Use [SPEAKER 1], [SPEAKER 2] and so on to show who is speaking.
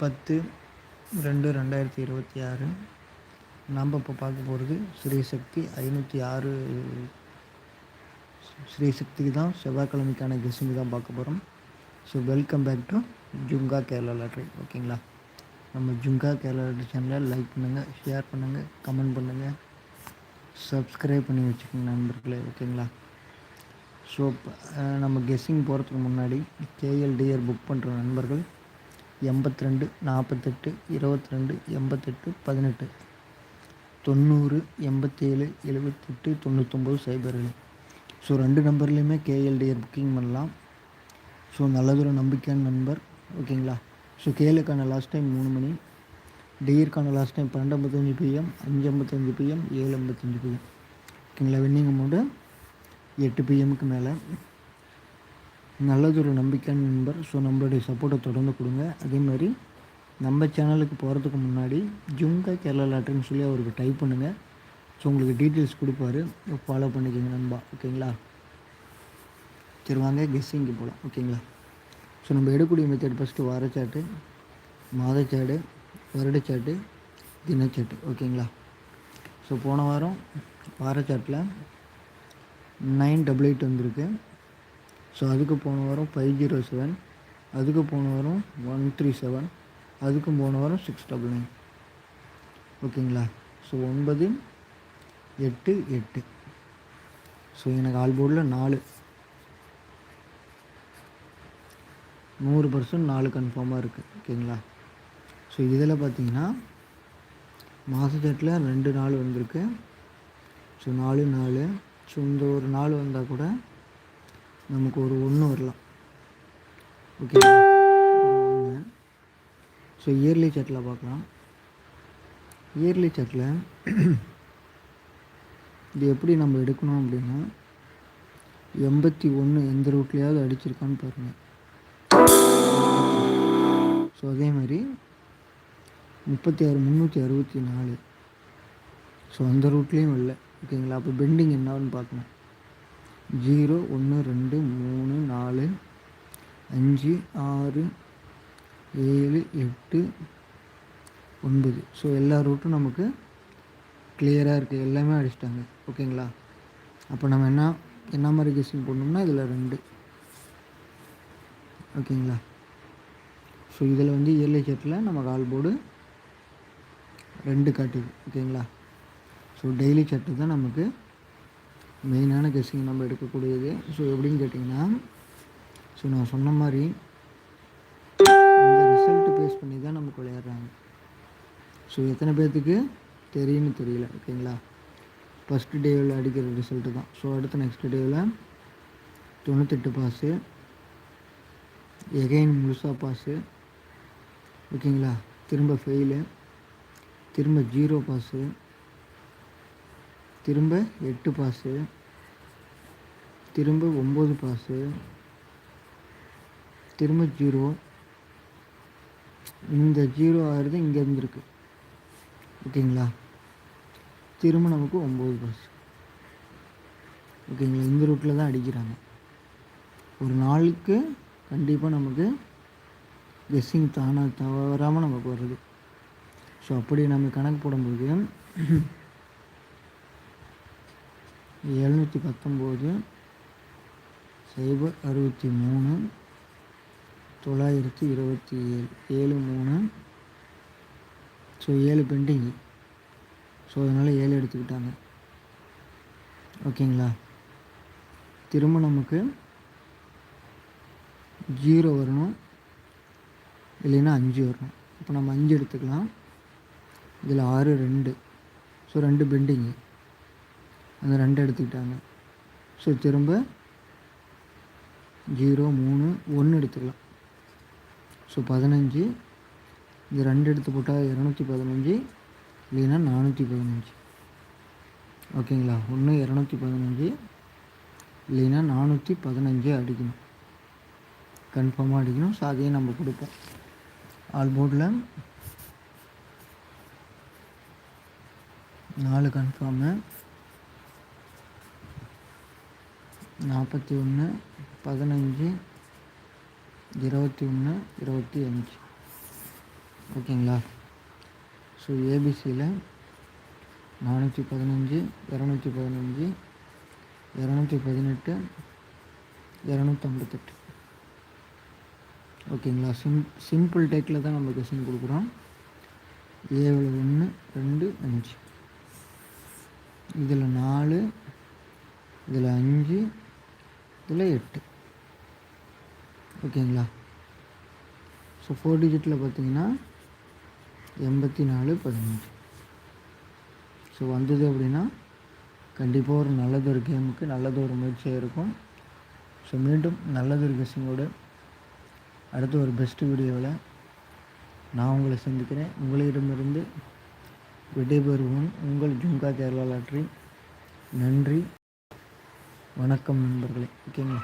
[SPEAKER 1] பத்து ரெண்டு ரெண்டாயிரத்தி இருபத்தி ஆறு. நாம் இப்போ பார்க்க போகிறது ஸ்ரீசக்தி ஐநூற்றி ஆறு. ஸ்ரீ சக்திக்கு தான் செவ்வாய்க்கிழமைக்கான கெஸ்டிங் தான் பார்க்க போகிறோம் so welcome back to Junga Kerala lottery ஓகேங்களா நம்ம ஜுங்கா கேரளா லாட்ரி சேனலை லைக் பண்ணுங்கள் ஷேர் பண்ணுங்கள் கமெண்ட் பண்ணுங்கள் சப்ஸ்கிரைப் பண்ணி வச்சுக்கோங்க நண்பர்களே ஓகேங்களா ஸோ நம்ம கெஸ்ஸிங் போகிறதுக்கு முன்னாடி கேஎல்டிஆர் புக் பண்ணுற நண்பர்கள் எண்பத்தி ரெண்டு நாற்பத்தெட்டு இருபத்தி ரெண்டு எண்பத்தெட்டு பதினெட்டு. தொண்ணூறு எண்பத்தேழு எழுபத்தெட்டு தொண்ணூத்தொம்பது சைபர் ஏழு ஸோ ரெண்டு நம்பர்லேயுமே கேஎல்டிஆர் புக்கிங் பண்ணலாம். ஸோ நல்லதொரு நம்பிக்கையான நண்பர் ஓகேங்களா ஸோ கேலுக்கான லாஸ்ட் டைம் மூணு மணி. டியருக்கான லாஸ்ட் டைம் பன்னெண்டு ஐம்பத்தஞ்சு பிஎம் அஞ்சு ஐம்பத்தஞ்சு பிஎம் ஏழு ஐம்பத்தஞ்சு பிஎம் ஓகேங்களா வின்னிங் அமௌண்ட்டு எட்டு பிஎம்க்கு மேலே. நல்லதொரு நம்பிக்கையான நண்பர். ஸோ நம்மளுடைய சப்போர்ட்டை தொடர்ந்து கொடுங்க. அதே மாதிரி நம்ம சேனலுக்கு போகிறதுக்கு முன்னாடி ஜுங்கா கேரளா லாட்ரின்னு சொல்லி அவருக்கு டைப் பண்ணுங்கள் ஸோ உங்களுக்கு டீட்டெயில்ஸ் கொடுப்பாரு. ஃபாலோ பண்ணிக்கோங்க நண்பா. ஓகேங்களா? சரி வாங்க கெஸ்ஸிங்க்கு போகலாம் ஓகேங்களா? ஸோ நம்ம எடுக்கக்கூடிய மெத்தட் ஃபஸ்ட்டு வாரச்சாட்டு மாதச்சாடு வருடச்சாட்டு தினச்சாட்டு ஓகேங்களா? ஸோ போன வாரம் வாரச்சாட்டில் நைன் டபுள் எயிட் வந்திருக்கு. ஸோ அதுக்கு போன வாரம் ஃபைவ் ஜீரோ செவன் அதுக்கு போன வாரம் ஒன் த்ரீ செவன் அதுக்கும் போன வாரம் சிக்ஸ் டபுள் நைன் ஓகேங்களா? ஸோ ஒன்பது எட்டு எட்டு. ஸோ எனக்கு ஆல் போர்டில் நாலு. நூறு பர்சன்ட் நாலு கன்ஃபார்மாக இருக்குது ஓகேங்களா? ஸோ இதில் பார்த்தீங்கன்னா மாதத்தட்டில் ரெண்டு நாள் வந்திருக்கு. ஸோ நாலு நாலு. ஸோ இந்த ஒரு நாள் வந்தால் கூட நமக்கு ஒரு ஒன்று வரலாம். ஓகே ஸோ இயர்லி சார்ட்டில் பார்க்கலாம். இயர்லி சார்ட்டில் இது எப்படி நம்ம எடுக்கணும் அப்படின்னா எண்பத்தி ஒன்று எந்த ரூட்லேயாவது அடிச்சிருக்கான்னு பாருங்கள் ஸோ அதே மாதிரி முப்பத்தி ஆறு முந்நூற்றி அறுபத்தி நாலு. ஸோ அந்த ரூட்லேயும் இல்லை. ஓகேங்களா அப்போ பெண்டிங் என்னன்னு பார்க்கணும். ஜீரோ ஒன்று ரெண்டு மூணு நாலு அஞ்சு ஆறு ஏழு எட்டு ஒன்பது. ஸோ எல்லா ரூட்டும் நமக்கு கிளியராக இருக்குது எல்லாமே அடிச்சிட்டாங்க. ஓகேங்களா? அப்போ நம்ம என்ன என்ன மாதிரி கெஸ்டிங் போடணும்னா இதில் ரெண்டு. ஓகேங்களா? ஸோ இதில் வந்து இயர்லி சேட்டில் நம்ம கால் போர்டு ரெண்டு காட்டுது ஓகேங்களா? ஸோ டெய்லி சட்டு தான் நமக்கு மெயினான கெஸ்ஸிங் நம்ம எடுக்கக்கூடியது. ஸோ எப்படின்னு கேட்டிங்கன்னா ஸோ நான் சொன்ன மாதிரி இந்த ரிசல்ட் பேஸ் பண்ணி தான் நமக்கு விளையாடுறாங்க. ஸோ எத்தனை பேர்த்துக்கு தெரியும்னு தெரியல ஓகேங்களா? ஃபஸ்ட்டு டேவில் அடிக்கிற ரிசல்ட்டு தான். ஸோ அடுத்த நெக்ஸ்ட் டேவில் தொண்ணூத்தெட்டு பாஸு எகைன் முழுசாக பாஸு ஓகேங்களா? திரும்ப ஃபெயிலு திரும்ப ஜீரோ பாஸு திரும்ப எட்டு பாஸு திரும்ப ஒம்பது பாஸு திரும்ப ஜீரோ இந்த ஜீரோ ஆகிறது இங்கே இருந்திருக்கு. ஓகேங்களா? திரும்ப நமக்கு ஒம்பது பாஸ் ஓகேங்களா? இந்த ரூட்டில் தான் அடிக்கிறாங்க. ஒரு நாளுக்கு கண்டிப்பாக நமக்கு கெஸ்ஸிங் தானாக தவறாமல் நமக்கு வருது ஸோ அப்படி நம்ம கணக்கு போடும்போது எழுநூற்றி பத்தொம்போது சைபர் அறுபத்தி மூணு தொள்ளாயிரத்தி இருபத்தி ஏழு ஏழு மூணு. ஸோ ஏழு பெண்டிங்கு ஸோ அதனால் ஏழு எடுத்துக்கிட்டாங்க. ஓகேங்களா? திரும்ப நமக்கு ஜீரோ வரணும் இல்லைன்னா அஞ்சு வரணும். இப்போ நம்ம அஞ்சு எடுத்துக்கலாம். இதில் ஆறு ரெண்டு. ஸோ ரெண்டு பெண்டிங்கு அந்த ரெண்டு எடுத்துக்கிட்டாங்க. ஸோ திரும்ப ஜீரோ மூணு ஒன்று எடுத்துக்கலாம். ஸோ பதினஞ்சு இந்த ரெண்டு எடுத்து போட்டால் இரநூத்தி பதினஞ்சு இல்லைன்னா நானூற்றி பதினஞ்சு. ஓகேங்களா? ஒன்று இரநூத்தி பதினஞ்சு இல்லைன்னா நானூற்றி பதினஞ்சு அடிக்கணும். கன்ஃபார்மாக அடிக்கணும். ஸோ அதையும் நம்ம கொடுப்போம். ஆல் போர்டில் நாலு கன்ஃபார்மு நாற்பத்தி ஒன்று பதினஞ்சு இருபத்தி ஒன்று இருபத்தி அஞ்சு. ஓகேங்களா? ஸோ ஏபிசியில் நானூற்றி பதினஞ்சு இரநூத்தி பதினஞ்சு இரநூத்தி பதினெட்டு இரநூத்தம்பத்தெட்டு. ஓகேங்களா? சிம் சிம்பிள் டேக்கில் தான் நம்ம கொஸ்டின் கொடுக்குறோம். ஏழு ஒன்று ரெண்டு அஞ்சு. இதில் நாலு இதில் அஞ்சு இதில் எட்டு. ஓகேங்களா? ஸோ ஃபோர் டிஜிட்டில் பார்த்தீங்கன்னா எண்பத்தி நாலு பதினஞ்சு. ஸோ வந்தது அப்படின்னா கண்டிப்பாக ஒரு நல்லதொரு கேமுக்கு நல்லதொரு முயற்சியாக இருக்கும். ஸோ மீண்டும் நல்லதொரு கெஸ்டிங்கோடு அடுத்து ஒரு பெஸ்ட்டு வீடியோவில் நான் உங்களை சந்திக்கிறேன். உங்களிடமிருந்து விடைபெறுவோம். உங்கள் ஜும்கா கேரளா லாட்ரி நன்றி. வணக்கம் நண்பர்களே ஓகேங்களா?